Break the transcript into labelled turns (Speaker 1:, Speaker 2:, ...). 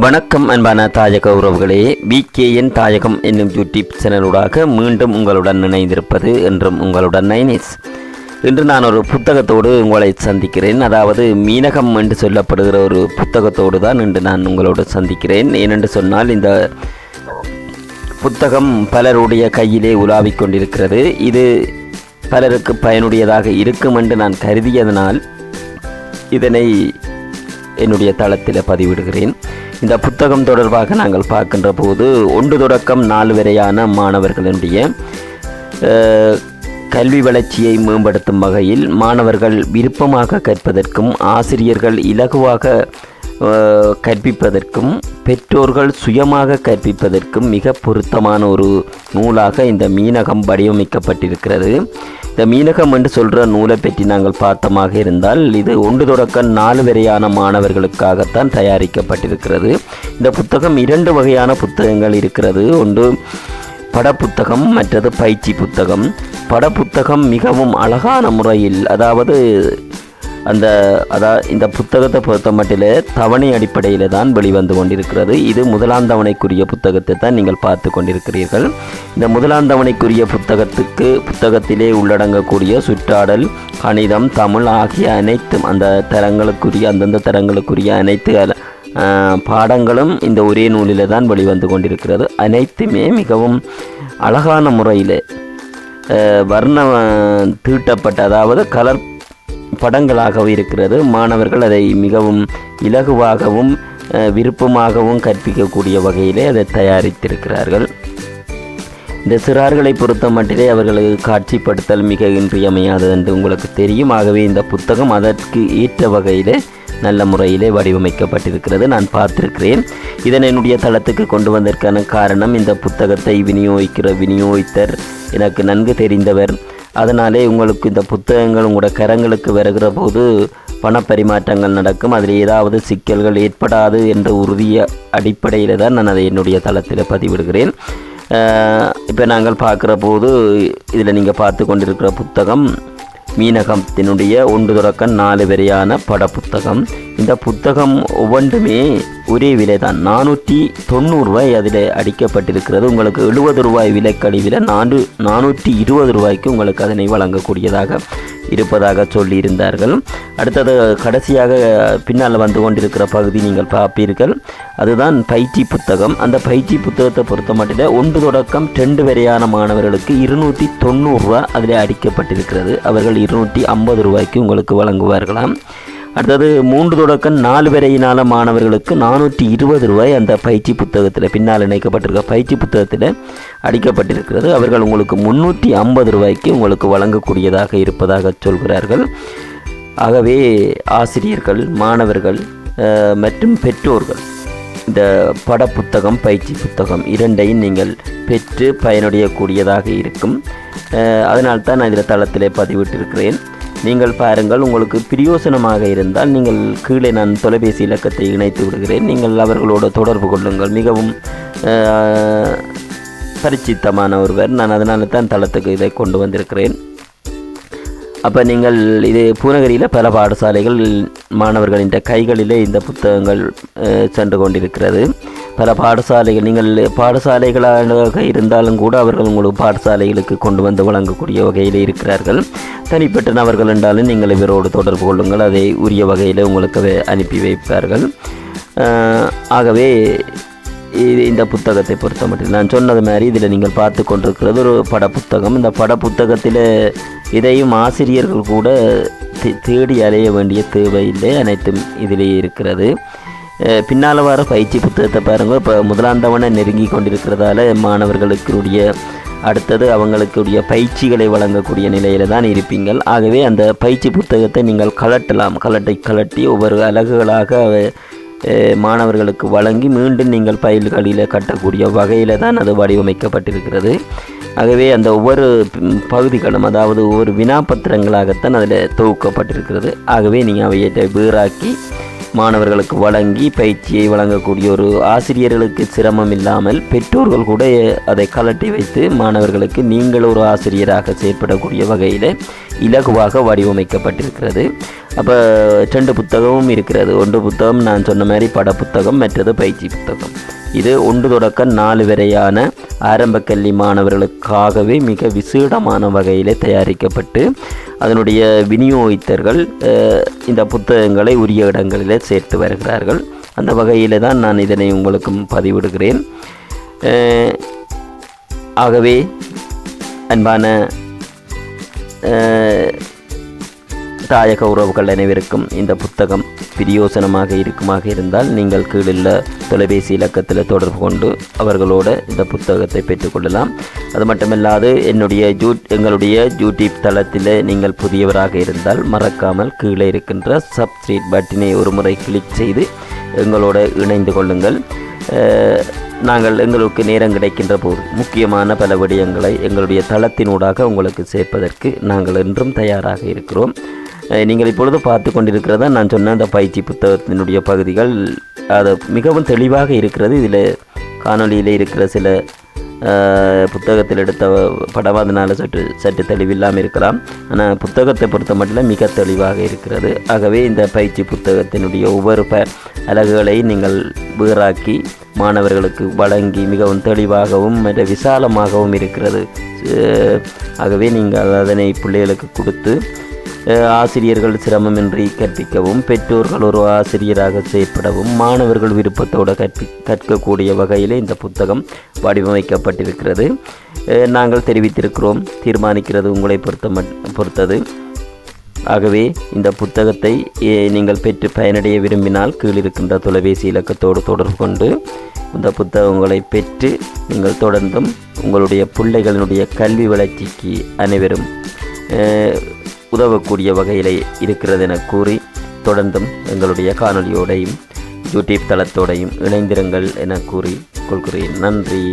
Speaker 1: வணக்கம் அன்பான தாயக உறவுகளே விகேஎன் தாயகம் என்னும் யூடியூப் சேனலூடாக மீண்டும் உங்களுடன் இணைந்திருப்பது என்றும் உங்களுடன் நைனிஸ் இன்று நான் ஒரு புத்தகத்தோடு உங்களை சந்திக்கிறேன். அதாவது மீனகம் என்று சொல்லப்படுகிற ஒரு புத்தகத்தோடு தான் இன்று நான் உங்களோடு சந்திக்கிறேன். ஏனென்று சொன்னால் இந்த புத்தகம் பலருடைய கையிலே உலாவிக் கொண்டிருக்கிறது. இது பலருக்கு பயனுடையதாக இருக்கும் என்று நான் கருதியதனால் இதனை என்னுடைய தளத்தில் பதிவிடுகிறேன். இந்த புத்தகம் தொடர்பாக நாங்கள் பார்க்கின்ற போது ஒன்று தொடக்கம் நாலு வரையான மாணவர்களுடைய கல்வி வளர்ச்சியை மேம்படுத்தும் வகையில் மாணவர்கள் விருப்பமாக கற்பதற்கும் ஆசிரியர்கள் இலகுவாக கற்பிப்பதற்கும் பெற்றோர்கள் சுயமாக கற்பிப்பதற்கும் மிக பொருத்தமான ஒரு நூலாக இந்த மீனகம் வடிவமைக்கப்பட்டிருக்கிறது. இந்த மீனகம் என்று சொல்கிற நூலை பற்றி நாங்கள் பார்த்தமாக இருந்தால் இது ஒன்று தொடக்க நாலு வரையான மாணவர்களுக்காகத்தான் தயாரிக்கப்பட்டிருக்கிறது. இந்த புத்தகம் இரண்டு வகையான புத்தகங்கள் இருக்கிறது. ஒன்று படப்புத்தகம் மற்றது பயிற்சி புத்தகம். படப்புத்தகம் மிகவும் அழகான முறையில் அதாவது அந்த அதாவது இந்த புத்தகத்தை பொறுத்த மட்டில் தவணை அடிப்படையில் தான் வெளிவந்து கொண்டிருக்கிறது. இது முதலாம் தவணைக்குரிய புத்தகத்தை தான் நீங்கள் பார்த்து கொண்டிருக்கிறீர்கள். இந்த முதலாம் தவணைக்குரிய புத்தகத்துக்கு புத்தகத்திலே உள்ளடங்கக்கூடிய சுற்றாடல் கணிதம் தமிழ் ஆகிய அனைத்தும் அந்த தரங்களுக்குரிய அந்தந்த தரங்களுக்குரிய அனைத்து அல- பாடங்களும் இந்த ஒரே நூலில் தான் வெளிவந்து கொண்டிருக்கிறது. அனைத்துமே மிகவும் அழகான முறையில் வர்ண தீட்டப்பட்ட அதாவது கலர் படங்களாகவும் இருக்கிறது. மாணவர்கள் அதை மிகவும் இலகுவாகவும் விருப்பமாகவும் கற்பிக்கக்கூடிய வகையிலே அதை தயாரித்திருக்கிறார்கள். இந்த சிறார்களை பொறுத்த மட்டிலே அவர்களுக்கு காட்சிப்படுத்தல் மிக இன்றியமையாதது என்று உங்களுக்கு தெரியும். ஆகவே இந்த புத்தகம் அதற்கு ஏற்ற வகையிலே நல்ல முறையிலே வடிவமைக்கப்பட்டிருக்கிறது. நான் பார்த்திருக்கிறேன். இதனை என்னுடைய தளத்துக்கு கொண்டு வந்ததற்கான காரணம் இந்த புத்தகத்தை விநியோகிக்கிற விநியோகித்தர் எனக்கு நன்கு தெரிந்தவர் அதனாலே உங்களுக்கு இந்த புத்தகங்கள் உங்களோட கரங்களுக்கு வருகிற போது பணப்பரிமாற்றங்கள் நடக்கும். அதில் ஏதாவது சிக்கல்கள் ஏற்படாது என்ற உறுதிய அடிப்படையில் தான் நான் அதை என்னுடைய தளத்தில் பதிவிடுகிறேன். இப்போ நாங்கள் பார்க்குற போது இதில் நீங்கள் பார்த்து கொண்டிருக்கிற புத்தகம் மீனகத்தினுடைய ஒன்று தொடக்கம் நாலு வரையான பட புத்தகம் இந்த புத்தகம் ஒவ்வொன்றுமே ஒரே விலை தான் நானூற்றி தொண்ணூறுரூவாய் அதில் அடிக்கப்பட்டிருக்கிறது. உங்களுக்கு எழுபது ரூபாய் விலைக்கழிவில் நானூ நானூற்றி இருபது ரூபாய்க்கு உங்களுக்கு அதனை வழங்கக்கூடியதாக இருப்பதாக சொல்லியிருந்தார்கள். அடுத்தது கடைசியாக பின்னால் வந்து கொண்டிருக்கிற பகுதி நீங்கள் பார்ப்பீர்கள். அதுதான் பயிற்சி புத்தகம். அந்த பயிற்சி புத்தகத்தை பொறுத்த மட்டும் ஒன்று தொடக்கம் ரெண்டு வரையான மாணவர்களுக்கு இருநூற்றி தொண்ணூறுரூவா அதில் அடிக்கப்பட்டிருக்கிறது. அவர்கள் இருநூற்றி ஐம்பது ரூபாய்க்கு உங்களுக்கு வழங்குவார்களாம். அடுத்தது மூன்று தொடக்கம் நாலு வரையினால மாணவர்களுக்கு நானூற்றி இருபது ரூபாய் அந்த பயிற்சி புத்தகத்தில் பின்னால் இணைக்கப்பட்டிருக்க பயிற்சி புத்தகத்தில் அடிக்கப்பட்டிருக்கிறது. அவர்கள் உங்களுக்கு முந்நூற்றி ஐம்பது ரூபாய்க்கு உங்களுக்கு வழங்கக்கூடியதாக இருப்பதாக சொல்கிறார்கள். ஆகவே ஆசிரியர்கள் மாணவர்கள் மற்றும் பெற்றோர்கள் இந்த படப்புத்தகம் பயிற்சி புத்தகம் இரண்டையும் நீங்கள் பெற்று பயனடையக்கூடியதாக இருக்கும். அதனால்தான் நான் இதில் தளத்திலே பதிவிட்டிருக்கிறேன். நீங்கள் பாருங்கள் உங்களுக்கு பிரியோசனமாக இருந்தால் நீங்கள் கீழே நான் தொலைபேசி இலக்கத்தை இணைத்து விடுகிறேன். நீங்கள் அவர்களோடு தொடர்பு கொள்ளுங்கள். மிகவும் பரிச்சித்தமான ஒருவர். நான் அதனால தான் தளத்துக்கு இதை கொண்டு வந்திருக்கிறேன். அப்போ நீங்கள் இது பூநகரியில் பல பாடசாலைகள் மாணவர்களின் கைகளிலே இந்த புத்தகங்கள் சென்று கொண்டிருக்கிறது. பல பாடசாலைகள் நீங்கள் பாடசாலைகளாக இருந்தாலும் கூட அவர்கள் உங்களுக்கு பாடசாலைகளுக்கு கொண்டு வந்து வழங்கக்கூடிய வகையில் இருக்கிறார்கள். தனிப்பட்ட நபர்கள் என்றாலும் நீங்கள் இவரோடு தொடர்பு கொள்ளுங்கள். அதை உரிய வகையில் உங்களுக்கு அனுப்பி வைப்பார்கள். ஆகவே இது இந்த புத்தகத்தை பொறுத்த மட்டும் நான் சொன்னது மாதிரி இதில் நீங்கள் பார்த்து கொண்டிருக்கிறது ஒரு பட புத்தகம் இந்த பட புத்தகத்தில் இதையும் ஆசிரியர்கள் கூட தே- தேடி அலைய வேண்டிய தேவையில்லை. அனைத்தும் இதிலேயே இருக்கிறது. பின்னால் வர பயிற்சி புத்தகத்தை பாருங்கள் இப்போ முதலாம் தவணை நெருங்கி கொண்டிருக்கிறதால மாணவர்களுக்குடைய அடுத்தது அவங்களுக்குடைய பயிற்சிகளை வழங்கக்கூடிய நிலையில் தான் இருப்பீங்கள். ஆகவே அந்த பயிற்சி புத்தகத்தை நீங்கள் கலட்டலாம் கலட்டை கலட்டி ஒவ்வொரு அலகுகளாக அவை மாணவர்களுக்கு வழங்கி மீண்டும் நீங்கள் பயில்களில் கட்டக்கூடிய வகையில் தான் அது வடிவமைக்கப்பட்டிருக்கிறது. ஆகவே அந்த ஒவ்வொரு பகுதிகளும் அதாவது ஒவ்வொரு வினாபத்திரங்களாகத்தான் அதில் தொகுக்கப்பட்டிருக்கிறது. ஆகவே நீங்கள் அவையை வீராக்கி மாணவர்களுக்கு வழங்கி பயிற்சியை வழங்கக்கூடிய ஒரு ஆசிரியர்களுக்கு சிரமம் இல்லாமல் பெற்றோர்கள் கூட அதை கலட்டி வைத்து மாணவர்களுக்கு நீங்கள் ஒரு ஆசிரியராக செயற்படக்கூடிய வகையில் இலகுவாக வடிவமைக்கப்பட்டிருக்கிறது. அப்போ ரெண்டு புத்தகமும் இருக்கிறது. ஒன்று புத்தகம் நான் சொன்ன மாதிரி பட புத்தகம் மற்றது பயிற்சி புத்தகம். இது ஒன்று தொடக்கம் நாலு வரையான ஆரம்ப கல்வி மாணவர்களுக்காகவே மிக விசேடமான வகையில் தயாரிக்கப்பட்டு அதனுடைய விநியோகித்தர்கள் இந்த புத்தகங்களை உரிய இடங்களில் சேர்த்து வருகிறார்கள். அந்த வகையில் தான் நான் இதனை உங்களுக்கும் பதிவிடுகிறேன். ஆகவே அன்பான விவசாயக தாயக உறவுகள் அனைவருக்கும் இந்த புத்தகம் பிரியோசனமாக இருக்குமாக இருந்தால் நீங்கள் கீழுள்ள தொலைபேசி இலக்கத்தில் தொடர்பு கொண்டு அவர்களோட இந்த புத்தகத்தை பெற்றுக்கொள்ளலாம் அது மட்டுமல்லாது என்னுடைய ஜூ எங்களுடைய யூடியூப் தளத்தில் நீங்கள் புதியவராக இருந்தால் மறக்காமல் கீழே இருக்கின்ற சப்ஸ்கிரைப் பட்டினை ஒரு முறை கிளிக் செய்து எங்களோட இணைந்து கொள்ளுங்கள். நாங்கள் எங்களுக்கு நேரம் கிடைக்கின்ற போது முக்கியமான பல விடயங்களை எங்களுடைய தளத்தினூடாக உங்களுக்கு சேர்ப்பதற்கு நாங்கள் என்றும் தயாராக இருக்கிறோம். நீங்கள் இப்பொழுது பார்த்து கொண்டிருக்கிறதா? நான் சொன்ன அந்த பயிற்சி புத்தகத்தினுடைய பகுதிகள் அது மிகவும் தெளிவாக இருக்கிறது. இதில் காணொளியில் இருக்கிற சில புத்தகத்தில் எடுத்த படம் அதனால் சற்று சற்று தெளிவில்லாமல் இருக்கலாம். ஆனால் புத்தகத்தை பொறுத்த மட்டும் மிக தெளிவாக இருக்கிறது. ஆகவே இந்த பயிற்சி புத்தகத்தினுடைய ஒவ்வொரு ப அலகுகளை நீங்கள் வீராக்கி மாணவர்களுக்கு வழங்கி மிகவும் தெளிவாகவும் மற்ற விசாலமாகவும் இருக்கிறது. ஆகவே நீங்கள் அதனை பிள்ளைகளுக்கு கொடுத்து ஆசிரியர்கள் சிரமமின்றி கற்பிக்கவும் பெற்றோர்கள் ஒரு ஆசிரியராக செயற்படவும் மாணவர்கள் விருப்பத்தோடு கற்பி கற்கக்கூடிய வகையில் இந்த புத்தகம் வடிவமைக்கப்பட்டிருக்கிறது. நாங்கள் தெரிவித்திருக்கிறோம் தீர்மானிக்கிறது உங்களை பொறுத்த மட் பொறுத்தது. ஆகவே இந்த புத்தகத்தை நீங்கள் பெற்று பயனடைய விரும்பினால் கீழிருக்கின்ற தொலைபேசி இலக்கத்தோடு தொடர்பு கொண்டு இந்த புத்தகங்களை பெற்று நீங்கள் தொடர்ந்தும் உங்களுடைய பிள்ளைகளினுடைய கல்வி வளர்ச்சிக்கு அனைவரும் உதவக்கூடிய வகையில் இருக்கிறது என கூறி தொடர்ந்தும் எங்களுடைய காணொளியோடையும் யூடியூப் தளத்தோடையும் இணைந்திருங்கள் என கூறி கொள்கிறேன். நன்றி.